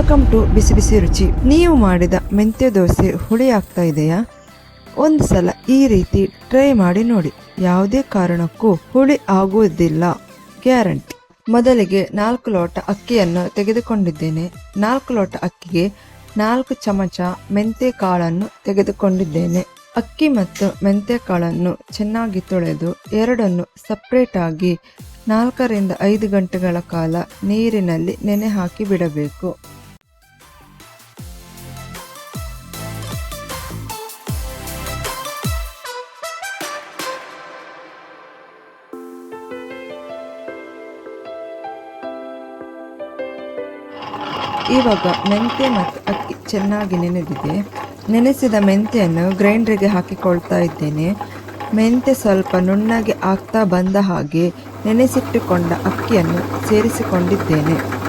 Welcome to ಬಿಸಿ ಬಿಸಿ ರುಚಿ. ನೀವು ಮಾಡಿದ ಮೆಂತ್ಯ ದೋಸೆ ಹುಳಿ ಆಗ್ತಾ ಇದೆಯಾ? ಒಂದು ಸಲ ಈ ರೀತಿ ಟ್ರೈ ಮಾಡಿ ನೋಡಿ. ಯಾವುದೇ ಕಾರಣಕ್ಕೂ ಹುಳಿ ಆಗುವುದಿಲ್ಲ. ಗ್ಯಾರಂಟಿ ಮೊದಲಿಗೆ ನಾಲ್ಕು ಲೋಟ ಅಕ್ಕಿಯನ್ನು ತೆಗೆದುಕೊಂಡಿದ್ದೇನೆ. ನಾಲ್ಕು ಲೋಟ ಅಕ್ಕಿಗೆ ನಾಲ್ಕು ಚಮಚ ಮೆಂತ್ಯ ಕಾಳನ್ನು ತೆಗೆದುಕೊಂಡಿದ್ದೇನೆ. ಅಕ್ಕಿ ಮತ್ತು ಮೆಂತ್ಯ ಕಾಳನ್ನು ಚೆನ್ನಾಗಿ ತೊಳೆದು ಎರಡನ್ನು ಸಪ್ರೇಟ್ ಆಗಿ ನಾಲ್ಕರಿಂದ ಐದು ಗಂಟೆಗಳ ಕಾಲ ನೀರಿನಲ್ಲಿ ನೆನೆ ಹಾಕಿ ಬಿಡಬೇಕು. ಇವಾಗ ಮೆಂತ್ಯ ಮತ್ತು ಅಕ್ಕಿ ಚೆನ್ನಾಗಿ ನೆನೆದಿದೆ. ನೆನೆಸಿದ ಮೆಂತ್ಯನ್ನು ಗ್ರೈಂಡ್ರಿಗೆ ಹಾಕಿಕೊಳ್ತಾ ಇದ್ದೇನೆ. ಮೆಂತ್ಯ ಸ್ವಲ್ಪ ನುಣ್ಣಗೆ ಆಗ್ತಾ ಬಂದ ಹಾಗೆ ನೆನೆಸಿಟ್ಟುಕೊಂಡ ಅಕ್ಕಿಯನ್ನು ಸೇರಿಸಿಕೊಂಡಿದ್ದೇನೆ.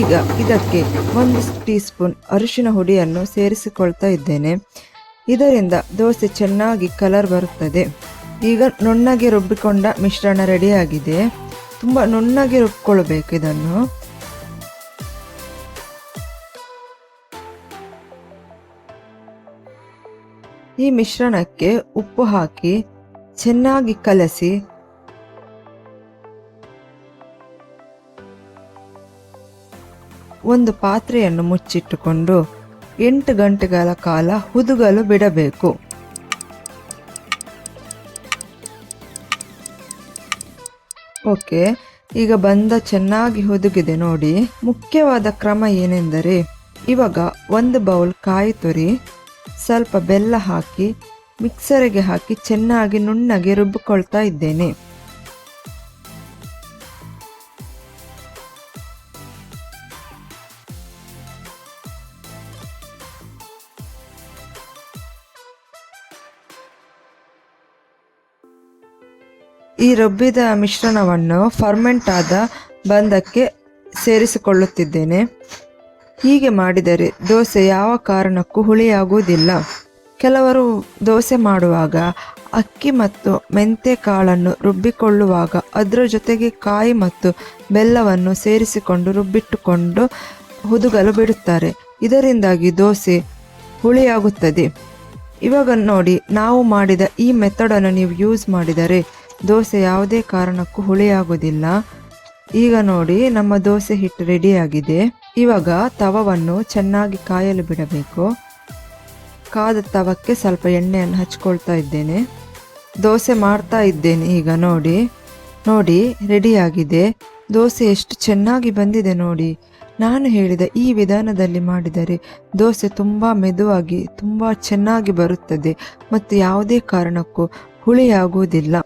ಈಗ ಇದಕ್ಕೆ ಒಂದು ಟೀ ಸ್ಪೂನ್ ಅರಿಶಿನ ಹುಡಿಯನ್ನು ಸೇರಿಸಿಕೊಳ್ತಾ ಇದ್ದೇನೆ. ಇದರಿಂದ ದೋಸೆ ಚೆನ್ನಾಗಿ ಕಲರ್ ಬರುತ್ತದೆ. ಈಗ ನುಣ್ಣಗೆ ರುಬ್ಬಿಕೊಂಡ ಮಿಶ್ರಣ ರೆಡಿಯಾಗಿದೆ. ತುಂಬ ನುಣ್ಣಗೆ ರುಬ್ಕೊಳ್ಬೇಕು ಇದನ್ನು. ಈ ಮಿಶ್ರಣಕ್ಕೆ ಉಪ್ಪು ಹಾಕಿ ಚೆನ್ನಾಗಿ ಕಲಸಿ ಒಂದು ಪಾತ್ರೆಯನ್ನು ಮುಚ್ಚಿಟ್ಟುಕೊಂಡು ಎಂಟು ಗಂಟೆಗಳ ಕಾಲ ಹುದುಗಲು ಬಿಡಬೇಕು. ಓಕೆ, ಈಗ ಬಂದ ಚೆನ್ನಾಗಿ ಹುದುಗಿದೆ ನೋಡಿ. ಮುಖ್ಯವಾದ ಕ್ರಮ ಏನೆಂದರೆ, ಇವಾಗ ಒಂದು ಬೌಲ್ ಕಾಯಿ ತುರಿ, ಸ್ವಲ್ಪ ಬೆಲ್ಲ ಹಾಕಿ, ಮಿಕ್ಸರಿಗೆ ಹಾಕಿ ಚೆನ್ನಾಗಿ ನುಣ್ಣಗೆ ರುಬ್ಬಿಕೊಳ್ತಾ ಇದ್ದೇನೆ. ಈ ರುಬ್ಬಿದ ಮಿಶ್ರಣವನ್ನು ಫರ್ಮೆಂಟ್ ಆದ ಬಂಧಕ್ಕೆ ಸೇರಿಸಿಕೊಳ್ಳುತ್ತಿದ್ದೇನೆ. ಹೀಗೆ ಮಾಡಿದರೆ ದೋಸೆ ಯಾವ ಕಾರಣಕ್ಕೂ ಹುಳಿಯಾಗುವುದಿಲ್ಲ. ಕೆಲವರು ದೋಸೆ ಮಾಡುವಾಗ ಅಕ್ಕಿ ಮತ್ತು ಮೆಂತೆ ಕಾಳನ್ನು ರುಬ್ಬಿಕೊಳ್ಳುವಾಗ ಅದರ ಜೊತೆಗೆ ಕಾಯಿ ಮತ್ತು ಬೆಲ್ಲವನ್ನು ಸೇರಿಸಿಕೊಂಡು ರುಬ್ಬಿಟ್ಟುಕೊಂಡು ಹುದುಗಲು ಬಿಡುತ್ತಾರೆ. ಇದರಿಂದಾಗಿ ದೋಸೆ ಹುಳಿಯಾಗುತ್ತದೆ. ಇವಾಗ ನೋಡಿ, ನಾವು ಮಾಡಿದ ಈ ಮೆಥಡನ್ನು ನೀವು ಯೂಸ್ ಮಾಡಿದರೆ ದೋಸೆ ಯಾವುದೇ ಕಾರಣಕ್ಕೂ ಹುಳಿಯಾಗೋದಿಲ್ಲ ಈಗ ನೋಡಿ, ನಮ್ಮ ದೋಸೆ ಹಿಟ್ಟು ರೆಡಿಯಾಗಿದೆ. ಇವಾಗ ತವವನ್ನು ಚೆನ್ನಾಗಿ ಕಾಯಲು ಬಿಡಬೇಕು. ಕಾದ ತವಕ್ಕೆ ಸ್ವಲ್ಪ ಎಣ್ಣೆಯನ್ನು ಹಚ್ಕೊಳ್ತಾ ಇದ್ದೇನೆ. ದೋಸೆ ಮಾಡ್ತಾ ಇದ್ದೇನೆ ಈಗ ನೋಡಿ. ನೋಡಿ, ರೆಡಿಯಾಗಿದೆ. ದೋಸೆ ಎಷ್ಟು ಚೆನ್ನಾಗಿ ಬಂದಿದೆ ನೋಡಿ. ನಾನು ಹೇಳಿದ ಈ ವಿಧಾನದಲ್ಲಿ ಮಾಡಿದರೆ ದೋಸೆ ತುಂಬ ಮೆದುವಾಗಿ, ತುಂಬ ಚೆನ್ನಾಗಿ ಬರುತ್ತದೆ. ಮತ್ತು ಯಾವುದೇ ಕಾರಣಕ್ಕೂ ಹುಳಿಯಾಗುವುದಿಲ್ಲ.